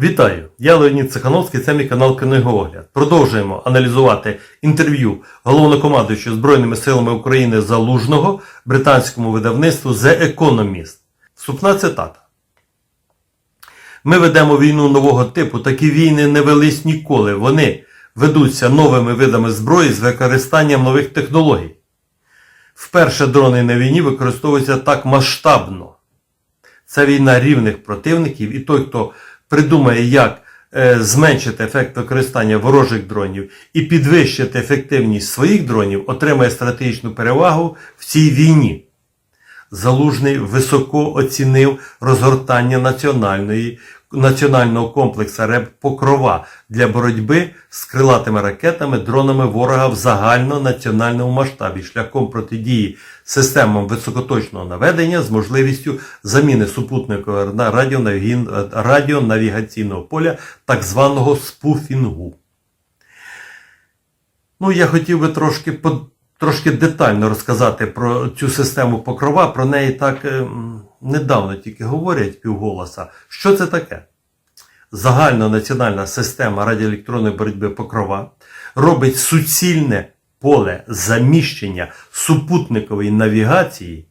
Вітаю! Я Леонід Цехановський, це мій канал Книгоогляд. Продовжуємо аналізувати інтерв'ю головнокомандуючого Збройними силами України Залужного британському видавництву The Economist. Вступна цитата. Ми ведемо війну нового типу. Такі війни не велись ніколи. Вони ведуться новими видами зброї з використанням нових технологій. Вперше дрони на війні використовуються так масштабно. Це війна рівних противників, і той, хто придумає, як е, зменшити ефект використання ворожих дронів і підвищити ефективність своїх дронів, отримає стратегічну перевагу в цій війні. Залужний високо оцінив розгортання національної, національного комплексу РЕБ Покрова для боротьби з крилатими ракетами, дронами ворога в загальнонаціональному масштабі шляхом протидії системам високоточного наведення з можливістю заміни супутникового радіонавігаційного поля так званого спуфінгу. Ну, я хотів би трошки, трошки детально розказати про цю систему покрова. Про неї так е, м, недавно тільки говорять півголоса. Що це таке? Загальнонаціональна система радіоелектронної боротьби покрова робить суцільне поле заміщення супутникової навігації,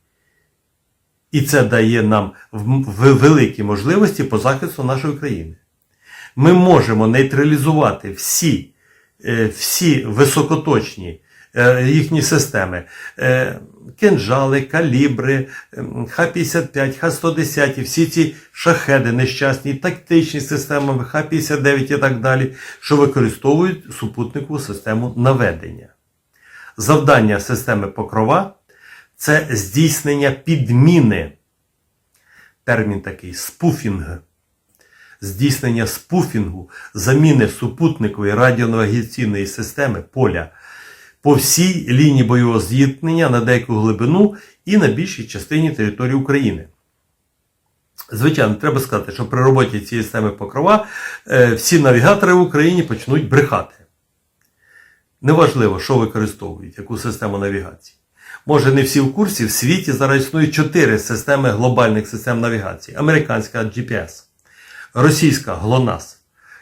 і це дає нам великі можливості по захисту нашої країни. Ми можемо нейтралізувати всі, е, всі високоточні їхні системи. Е, Кинжали, калібри, ем, Х-55, Х-110, всі ці шахеди нещасні, тактичні системи, Х-59 і так далі, що використовують супутникову систему наведення. Завдання системи покрова це здійснення підміни. Термін такий спуфінг здійснення спуфінгу, заміни супутникової радіонавігаційної системи поля по всій лінії бойового зіткнення на деяку глибину і на більшій частині території України. Звичайно, треба сказати, що при роботі цієї системи покрова е, всі навігатори в Україні почнуть брехати. Неважливо, що використовують, яку систему навігації. Може, не всі в курсі, в світі зараз існує чотири системи глобальних систем навігації: американська GPS, російська ГЛОНАСС,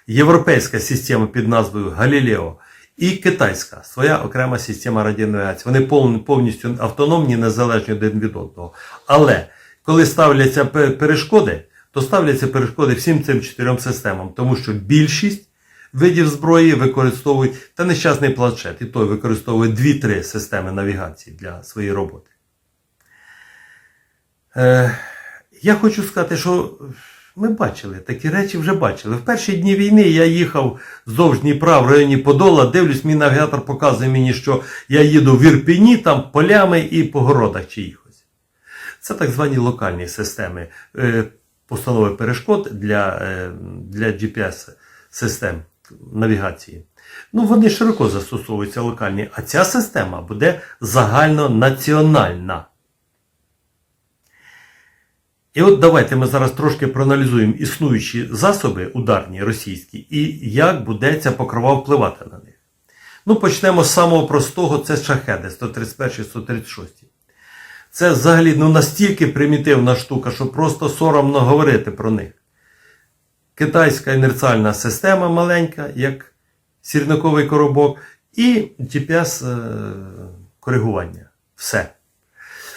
європейська система під назвою Галілео і китайська своя окрема система радіонавігації. Вони повністю автономні, незалежні один від одного. Але коли ставляться перешкоди, то ставляться перешкоди всім цим чотирьом системам, тому що більшість видів зброї використовують та нещасний планшет, і той використовує 2-3 системи навігації для своєї роботи. Е, я хочу сказати, що ми бачили такі речі, вже бачили. В перші дні війни я їхав вздовж Дніпра в районі Подола, дивлюсь, мій навігатор показує мені, що я їду в Ірпіні, там полями і по городах чиїхось. Це так звані локальні системи е, постанови перешкод для, е, для GPS-систем навігації. Ну, вони широко застосовуються локальні, а ця система буде загальнонаціональна. І от давайте ми зараз трошки проаналізуємо існуючі засоби ударні російські і як буде ця покрова впливати на них. Ну, почнемо з самого простого, це шахеди 131-136. Це взагалі ну, настільки примітивна штука, що просто соромно говорити про них. Китайська інерціальна система маленька, як сірниковий коробок, і GPS-коригування. Все.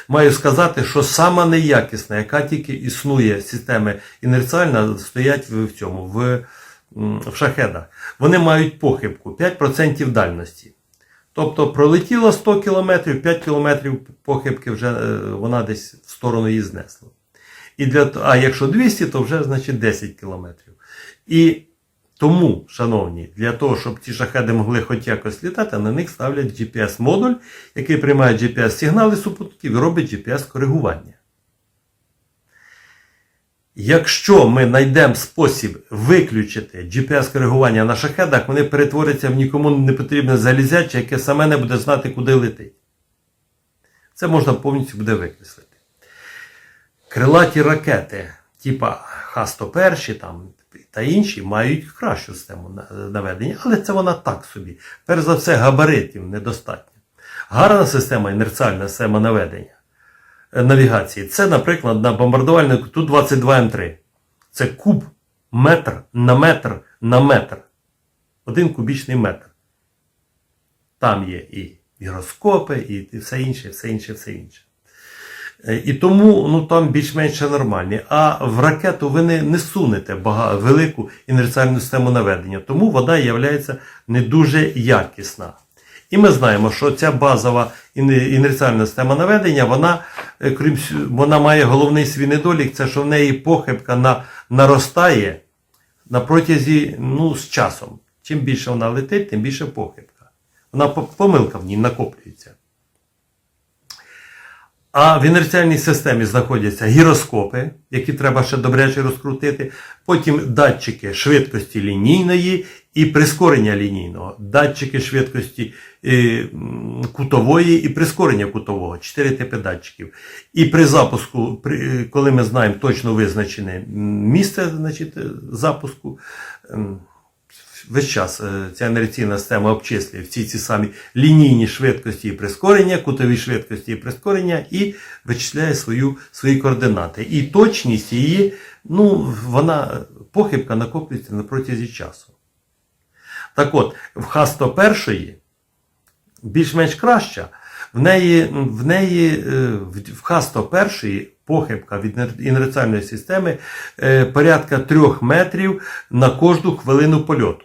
Маю сказати, що сама неякісна, яка тільки існує системи інерціальна, стоять в в цьому, в, в шахедах. Вони мають похибку 5% дальності. Тобто пролетіло 100 км, 5 км похибки вже е, вона десь в сторону її знесла. І для, а якщо 200, то вже значить 10 км. І тому, шановні, для того, щоб ці шахеди могли хоч якось літати, на них ставлять GPS-модуль, який приймає GPS-сигнали супутників і робить GPS-коригування. Якщо ми знайдемо спосіб виключити GPS-коригування на шахедах, вони перетворяться в нікому не потрібне залізяче, яке саме не буде знати, куди летить. Це можна повністю буде викреслити. Крилаті ракети, типа Х-101 там, та інші, мають кращу систему наведення, але це вона так собі. Перш за все, габаритів недостатньо. Гарна система, інерціальна система наведення е, навігації. Це, наприклад, на бомбардувальнику Ту-22М3. Це куб метр на метр на метр. Один кубічний метр. Там є і гіроскопи, і все інше, все інше, все інше. Е, І тому ну, там більш-менш нормальні. А в ракету ви не, не сунете бага, велику інерціальну систему наведення. Тому вода є не дуже якісна. І ми знаємо, що ця базова інерціальна система наведення, вона, е, крім вона має головний свій недолік, це що в неї похибка на, наростає на протязі ну, з часом. Чим більше вона летить, тим більше похибка. Вона помилка в ній накоплюється. А в інерціальній системі знаходяться гіроскопи, які треба ще добряче розкрутити. Потім датчики швидкості лінійної і прискорення лінійного. Датчики швидкості е, кутової і прискорення кутового. Чотири типи датчиків. І при запуску, е, коли ми знаємо точно визначене місце значить, е, запуску, ем, весь час е, ця інерційна система обчислює всі ці самі лінійні швидкості і прискорення, кутові швидкості і прискорення, і вичисляє свою, свої координати. І точність її, ну, вона похибка накоплюється на протязі часу. Так от, в Х-101 більш-менш краща. В неї, в неї е, в- в Х-101 похибка від інер- інерціальної системи е, порядка 3 метрів на кожну хвилину польоту.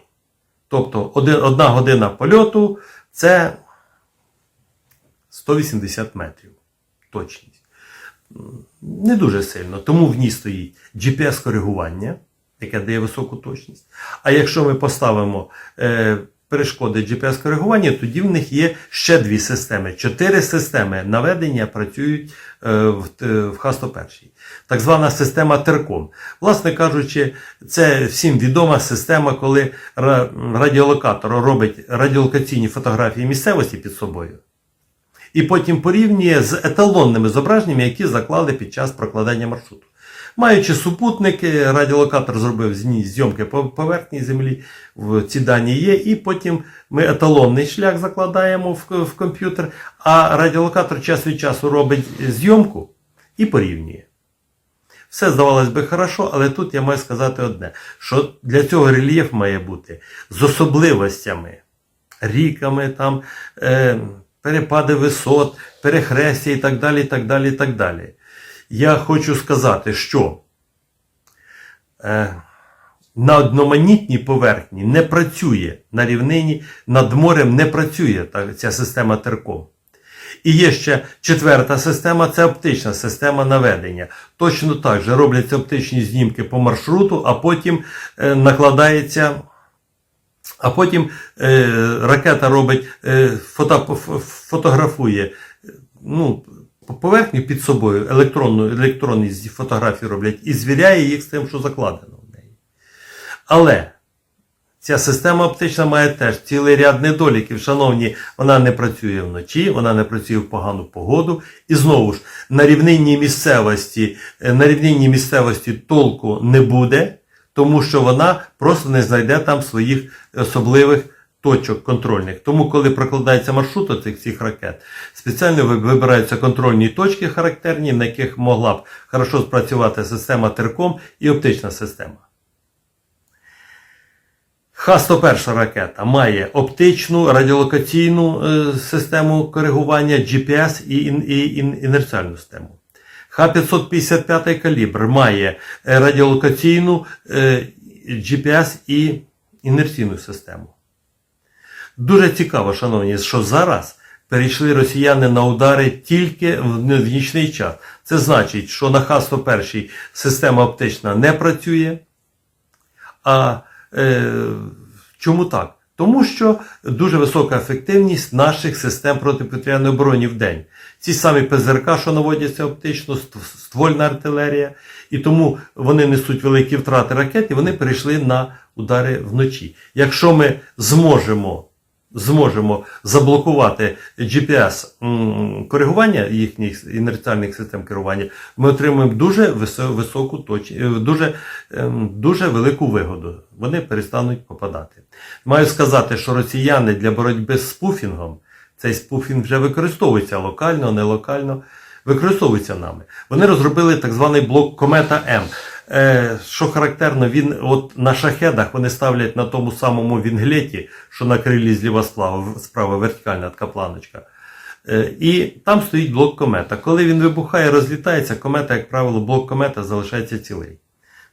Тобто одна година польоту це 180 метрів. Точність. Не дуже сильно. Тому в ній стоїть GPS-коригування, яке дає високу точність. А якщо ми поставимо перешкоди GPS-коригування, тоді в них є ще дві системи. Чотири системи наведення працюють е, в, в Х-101. Так звана система Терком. Власне кажучи, це всім відома система, коли ра- радіолокатор робить радіолокаційні фотографії місцевості під собою. І потім порівнює з еталонними зображеннями, які заклали під час прокладання маршруту. Маючи супутники, радіолокатор зробив зйомки по поверхні землі, ці дані є, і потім ми еталонний шлях закладаємо в, в комп'ютер, а радіолокатор час від часу робить зйомку і порівнює. Все здавалось би хорошо, але тут я маю сказати одне: що для цього рельєф має бути з особливостями, ріками, там, е, перепади висот, перехрестя і так далі. і так далі, і так далі. Я хочу сказати, що е, на одноманітній поверхні не працює на рівнині, над морем не працює та, ця система терком. І є ще четверта система це оптична система наведення. Точно так же робляться оптичні знімки по маршруту, а потім е, накладається. А потім е, ракета робить, е, фото, фотографує е, ну, поверхню під собою, електронну, електронні фотографії роблять і звіряє їх з тим, що закладено в неї. Але Ця система оптична має теж цілий ряд недоліків. Шановні, вона не працює вночі, вона не працює в погану погоду. І знову ж, на рівнинній місцевості, е, на рівнинній місцевості толку не буде, тому що вона просто не знайде там своїх особливих точок контрольних. Тому, коли прокладається маршрут цих всіх ракет, спеціально вибираються контрольні точки характерні, на яких могла б хорошо спрацювати система Терком і оптична система. Х-101 ракета має оптичну радіолокаційну е, систему коригування, GPS і, ін- і ін- інерціальну систему. Х-555 калібр має е, радіолокаційну е, GPS і інерційну систему. Дуже цікаво, шановні, що зараз перейшли росіяни на удари тільки в нічний час. Це значить, що на Х-101 система оптична не працює. А е, чому так? Тому що дуже висока ефективність наших систем протиповітряної оборони в день. Ці самі ПЗРК, що наводяться оптично, ствольна артилерія, і тому вони несуть великі втрати ракет, і вони перейшли на удари вночі. Якщо ми зможемо, зможемо заблокувати GPS-коригування їхніх інерціальних систем керування, ми отримаємо дуже високу точ... е, дуже, ем, дуже велику вигоду. Вони перестануть попадати. Маю сказати, що росіяни для боротьби з спуфінгом, цей спуфінг вже використовується локально, не локально, використовується нами. Вони розробили так званий блок Комета М. Е, що характерно, він от на шахедах вони ставлять на тому самому вінглеті, що на крилі зліва справа, вертикальна така планочка. Е, і там стоїть блок комета. Коли він вибухає, розлітається, комета, як правило, блок комета залишається цілий.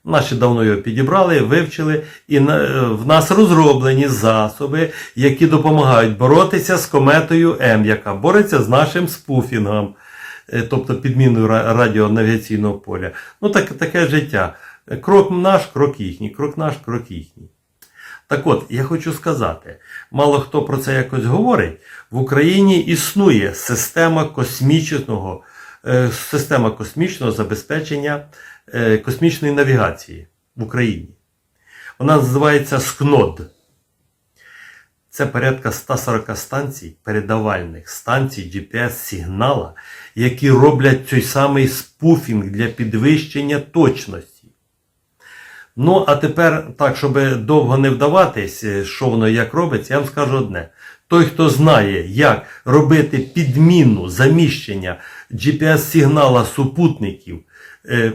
Наші давно його підібрали, вивчили, і е, в нас розроблені засоби, які допомагають боротися з кометою М, яка бореться з нашим спуфінгом, тобто підміною ра- радіонавігаційного поля. Ну, так, таке життя. Крок наш, крок їхній, крок наш, крок їхній. Так от, я хочу сказати, мало хто про це якось говорить. В Україні існує система космічного, е, система космічного забезпечення е, космічної навігації в Україні. Вона називається СКНОД. Це порядка 140 станцій, передавальних станцій GPS-сигнала, які роблять той самий спуфінг для підвищення точності. Ну, а тепер, так, щоб довго не вдаватись, е, що воно як робиться, я вам скажу одне. Той, хто знає, як робити підміну заміщення GPS-сигнала супутників е,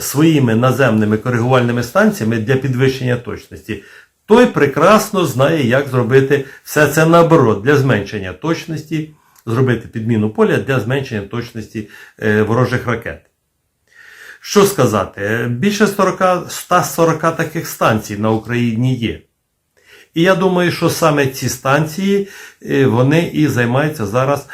своїми наземними коригувальними станціями для підвищення точності, той прекрасно знає, як зробити все це наоборот для зменшення точності, зробити підміну поля для зменшення точності е, ворожих ракет. Що сказати? Е, Більше 40, 140 таких станцій на Україні є. І я думаю, що саме ці станції е, вони і займаються зараз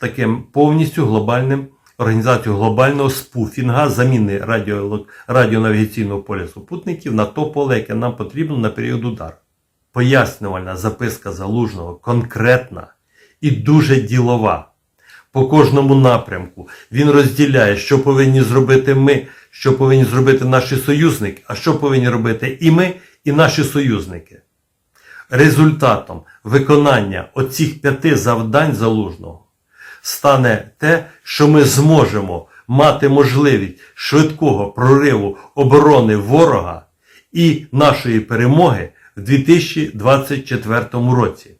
таким повністю глобальним організацією глобального спуфінга, заміни радіо, радіонавігаційного поля супутників на то поле, яке нам потрібно на період удару. Пояснювальна записка залужного конкретна і дуже ділова. По кожному напрямку він розділяє, що повинні зробити ми, що повинні зробити наші союзники, а що повинні робити і ми, і наші союзники. Результатом виконання оцих п'яти завдань залужного стане те, що ми зможемо мати можливість швидкого прориву оборони ворога і нашої перемоги в 2024 році.